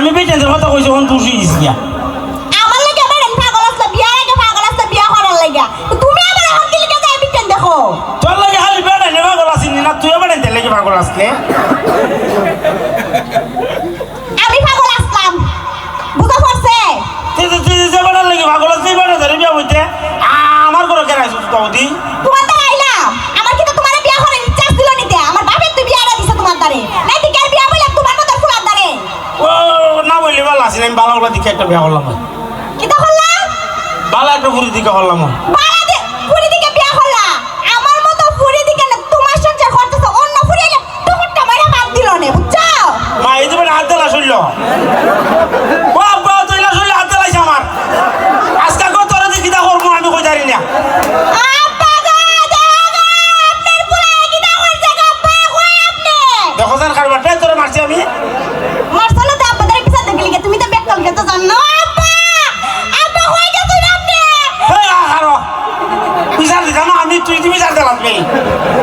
আমি বেটেন্দের কথা কইছি এখন তুই শুইস গিয়া আমার লাগে আবার পাগল আসলে বিয়ার আগে পাগল আসলে বিয়া করার লাগা। তুমি আবার এখন কি লিখে যাই বিটেন দেখো? তোর লাগে খালি বেটাইনে পাগল আসিনি না তুইও বেটাইতে লেগে পাগল আসলে আমি পাগল আসলাম। বুঝা পড়ছে? তুই তুই- তুই যে বেটার লাগে পাগল আসলি বেটা ধরে বিয়া হইতে আমার ঘরে কেন আইসু কৌদি আসিনি আমি ভালো দিকে একটা বিয়া করলাম। ভালো একটা বুড়ি দিকে করলাম বিচার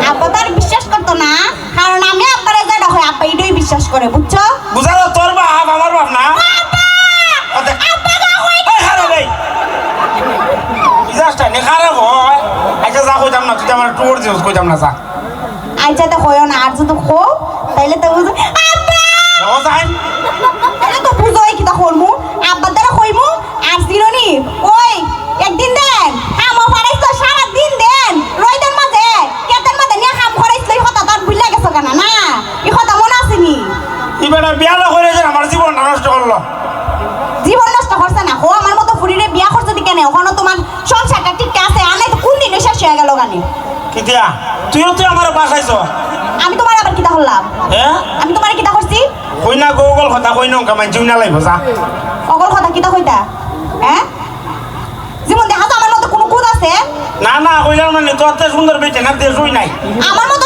আব্বা তার বিশ্বাস করতো না কারণ আমি আব্বারে যেটা হয় আব্বা এটাই বিশ্বাস করে বুঝছ? বুঝালো তোর বাপ আমার বাপ না? নে খারাপ হয় আচ্ছা যা না তো যা হয় আর যদি খো তাইলে তো বুঝো আব্বা তো কি তখন মু। হয়ে গেল গানে। কিতিয়া? তুইও তুই আমার বাসাইছ আমি তোমার আবার কিতা হলাম হ্যাঁ আমি তোমার কিতা করছি কই না গোগল কথা কই নঙ্কা মানছিও না লাইব যা। অগল কথা কিতা কইতা? হ্যাঁ জীবন দেখা তো আমার মতো কোনো কুদ আছে? না না কইলাম না তোর তো সুন্দর বেটে না দেশই নাই আমার মতো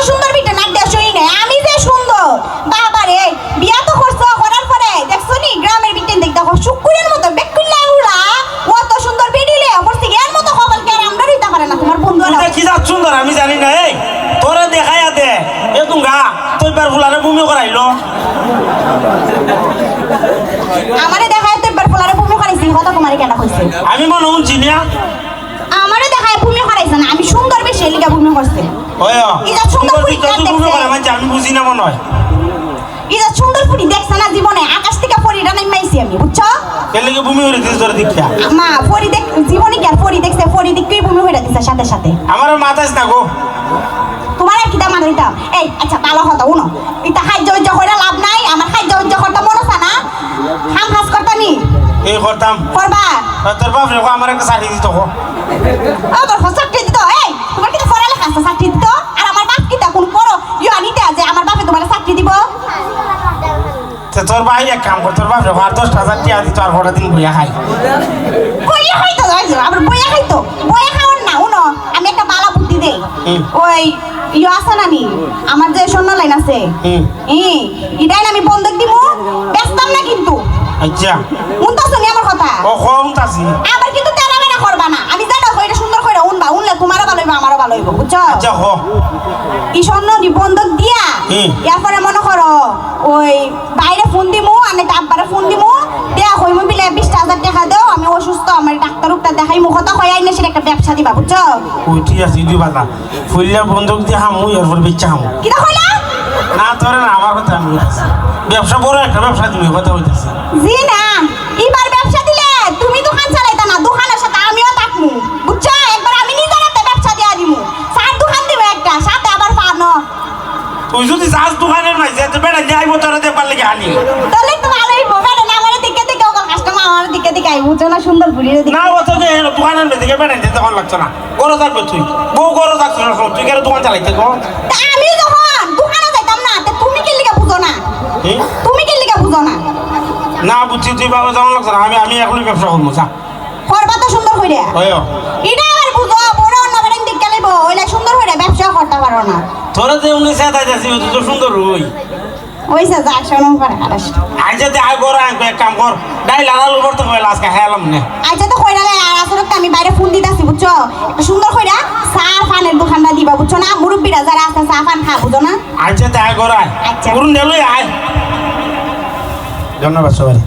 আমারে দেখায় তো একবার পোলারে ভূমি করাইছি কথা তোমার কেন কইছে? আমি মনে শুনছি না আমারে দেখায় ভূমি করাইছে না আমি সুন্দর বেশি লিগা ভূমি করছে। ওই ইটা সুন্দর বমি দেখছে। করে আমি বুঝি না মনে হয়। এটা সুন্দর ফুটি দেখছে না জীবনে আকাশ থেকে পরিটা নামাইছি আমি বুঝছ? এর লেগে করে দিস তোর দীক্ষা মা পরি দেখ জীবনে কি আর পরি দেখছে? পরি দেখতেই ভূমি হয়ে দিছে সাথে সাথে। আমার মাথায় না গো। তোমার কিটা মানে দিতাম এই আচ্ছা ভালো হতো উনো এটা খাদ্য উজ্জ করে লাভ নাই আমার খাদ্য উজ্জ করতে মন আছে না হাম হাস করতে নি এই করতাম। করবা? তোর বাপ রে আমার একটা চাকরি দিত গো আমার চাকরি দিত এই তোমার কিন্তু পড়ালেখা আছে চাকরি দিত আর আমার বাপ করো? ইয়া নিতে যে আমার বাপে তোমার চাকরি দিব। তা তোর ভাই এক কাম কর তোর বাপ রে আর দশ হাজার টিয়া দিত আর কটা দিন বইয়া খাই। বইয়া খাইতো যাইছো আবার বইয়া খাইতো বইয়া খাওয়ার না উনো আমি একটা বালা বুদ্ধি দেই। ওই ইয়ে আছে না নি? আমার যে শূন্য লাইন আছে। হুম। ই ইটাই আমি বন্ধক দিমু ব্যস্তাম না কিন্তু। আচ্ছা। উনতাছ নি আমার কথা ও কম তাছি আবার কিন্তু তেরা করবা না। আমি সুন্দর কইরা উনবা। উনলে তোমারও ভালো হইবে আমারও ভালো হইব বুঝছ? আচ্ছা হ। এই স্বর্ণ নি দিয়া। এরপরে মনে করো ওই বাইরে ফোন দিমু আমি ফোন দিমু দেয়া বিলে টাকা দাও আমি অসুস্থ আমার ডাক্তার উক্তা দেখাই সেটা একটা ব্যবসা দিবা বুঝছ? ওই ঠিক আছে দুই বাতা ফুললে বন্দুক দিয়ে হামু এরপর বেচা হামু। কিটা কইলা? না তোর না আমার কথা আমি ব্যবসা বড় একটা ব্যবসা তুমি কথা জি না। দেখবার তাহলে তো ভালোই না আমার দিকে দিকে ওকে কাস্টমার আমার দিকে দিকে আই বুঝছ না সুন্দর ঘুরিয়ে দিকে। না অত যে দোকানের দিকে বেড়া দিতে তখন লাগতো না। গরো থাকবে তুই। বউ গরো থাকছো না তুই কেন দোকান চালাইতে গো? আমি যখন দোকানে যাইতাম না তা তুমি কি লিগা বুঝো না? তুমি কি লিগা বুঝো না? না বুঝছি তুই বাবা যেমন লাগতো না আমি আমি এখনই ব্যবসা করব যা। করবা তো সুন্দর কইরা ওই এটা আবার বুঝো বড় অন্য বেরেন দিকে লাইব ওইলা সুন্দর কইরা ব্যবসা করতে পারো না। তোরা যে উনি সেটাই যাচ্ছি তুই তো সুন্দর ওই ওইসা যা শোনো করে গরো এক কাম কর ডাইল আলালু করতে কইলা আজকে হেলাম নে। তো কইরা লে আর আসলে আমি বাইরে ফোন দিতাছি বুঝছ? একটা সুন্দর কইরা চা ফানের দোকানটা দিবা বুঝছ না? মুরব্বিরা যারা আছে চা খা বুঝো না? গরো আচ্ছা। ধন্যবাদ সবাই।